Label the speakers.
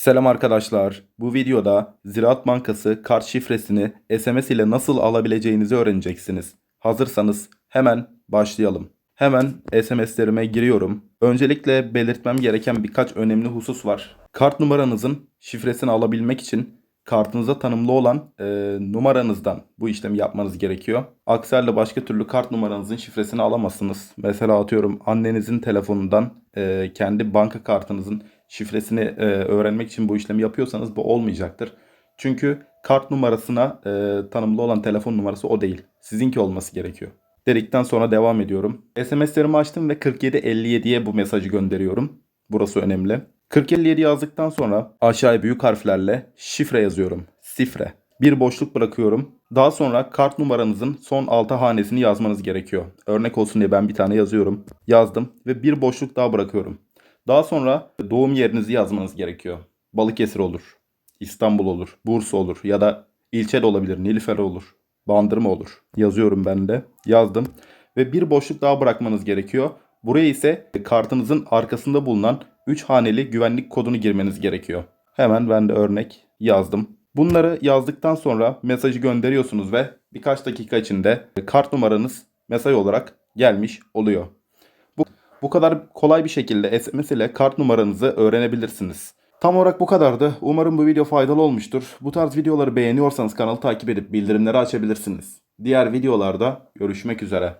Speaker 1: Selam arkadaşlar. Bu videoda Ziraat Bankası kart şifresini SMS ile nasıl alabileceğinizi öğreneceksiniz. Hazırsanız hemen başlayalım. Hemen SMS'lerime giriyorum. Öncelikle belirtmem gereken birkaç önemli husus var. Kart numaranızın şifresini alabilmek için kartınıza tanımlı olan e, numaranızdan bu işlemi yapmanız gerekiyor. Aksi halde başka türlü kart numaranızın şifresini alamazsınız. Mesela atıyorum annenizin telefonundan e, kendi banka kartınızın şifresini e, öğrenmek için bu işlemi yapıyorsanız bu olmayacaktır. Çünkü kart numarasına e, tanımlı olan telefon numarası o değil. Sizinki olması gerekiyor. Dedikten sonra devam ediyorum. SMS'lerimi açtım ve 4757'ye bu mesajı gönderiyorum. Burası önemli. 4057 yazdıktan sonra aşağıya büyük harflerle şifre yazıyorum. Sifre. Bir boşluk bırakıyorum. Daha sonra kart numaranızın son 6 hanesini yazmanız gerekiyor. Örnek olsun diye ben bir tane yazıyorum. Yazdım ve bir boşluk daha bırakıyorum. Daha sonra doğum yerinizi yazmanız gerekiyor. Balıkesir olur, İstanbul olur, Bursa olur ya da ilçe de olabilir, Nilüfer olur, Bandırma olur. Yazıyorum ben de. Yazdım. Ve bir boşluk daha bırakmanız gerekiyor. Buraya ise kartınızın arkasında bulunan 3 haneli güvenlik kodunu girmeniz gerekiyor. Hemen ben de örnek yazdım. Bunları yazdıktan sonra mesajı gönderiyorsunuz ve birkaç dakika içinde kart numaranız mesaj olarak gelmiş oluyor. Bu, kadar kolay bir şekilde SMS ile kart numaranızı öğrenebilirsiniz. Tam olarak bu kadardı. Umarım bu video faydalı olmuştur. Bu tarz videoları beğeniyorsanız kanalı takip edip bildirimleri açabilirsiniz. Diğer videolarda görüşmek üzere.